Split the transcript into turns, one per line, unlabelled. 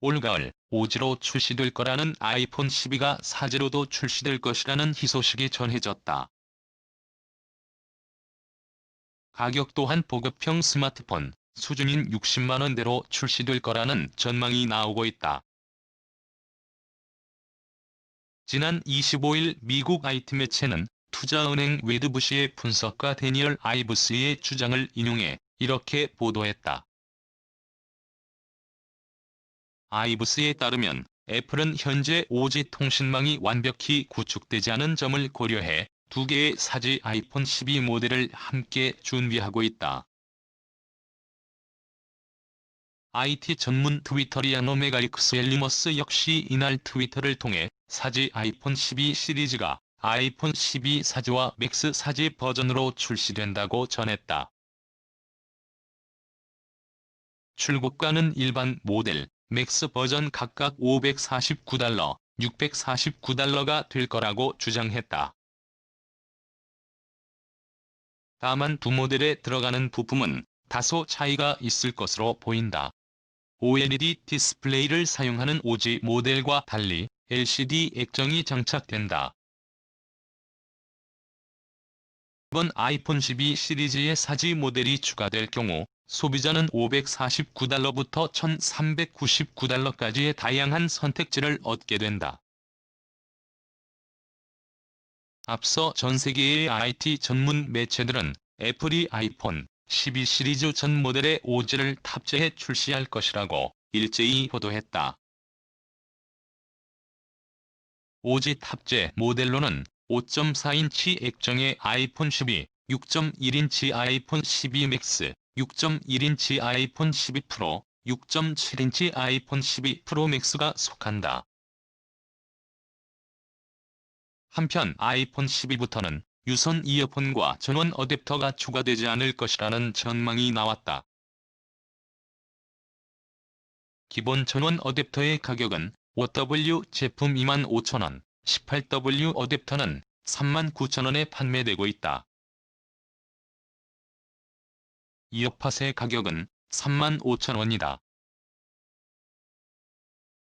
올가을 오지로 출시될 거라는 아이폰 12가 사제로도 출시될 것이라는 희소식이 전해졌다. 가격 또한 보급형 스마트폰 수준인 60만원대로 출시될 거라는 전망이 나오고 있다. 지난 25일 미국 IT 매체는 투자은행 웨드부시의 분석가 데니얼 아이브스의 주장을 인용해 이렇게 보도했다. 아이브스에 따르면 애플은 현재 5G 통신망이 완벽히 구축되지 않은 점을 고려해 두 개의 사지 아이폰 12 모델을 함께 준비하고 있다. IT 전문 트위터리아노 메가릭스 엘리머스 역시 이날 트위터를 통해 사지 아이폰 12 시리즈가 아이폰 12 사지와 맥스 사지 버전으로 출시된다고 전했다. 출고가는 일반 모델, 맥스 버전 각각 549달러, 649달러가 될 거라고 주장했다. 다만 두 모델에 들어가는 부품은 다소 차이가 있을 것으로 보인다. OLED 디스플레이를 사용하는 5G 모델과 달리 LCD 액정이 장착된다. 이번 아이폰 12 시리즈의 사지 모델이 추가될 경우 소비자는 549달러부터 1399달러까지의 다양한 선택지를 얻게 된다. 앞서 전 세계의 IT 전문 매체들은 애플이 아이폰 12 시리즈 전 모델의 5G를 탑재해 출시할 것이라고 일제히 보도했다. 5G 탑재 모델로는 5.4인치 액정의 아이폰 12, 6.1인치 아이폰 12 맥스, 6.1인치 아이폰 12 프로, 6.7인치 아이폰 12 프로 맥스가 속한다. 한편 아이폰 12부터는 유선 이어폰과 전원 어댑터가 추가되지 않을 것이라는 전망이 나왔다. 기본 전원 어댑터의 가격은 5W 제품 25,000원, 18W 어댑터는 39,000원에 판매되고 있다. 이어팟의 가격은 35,000원이다.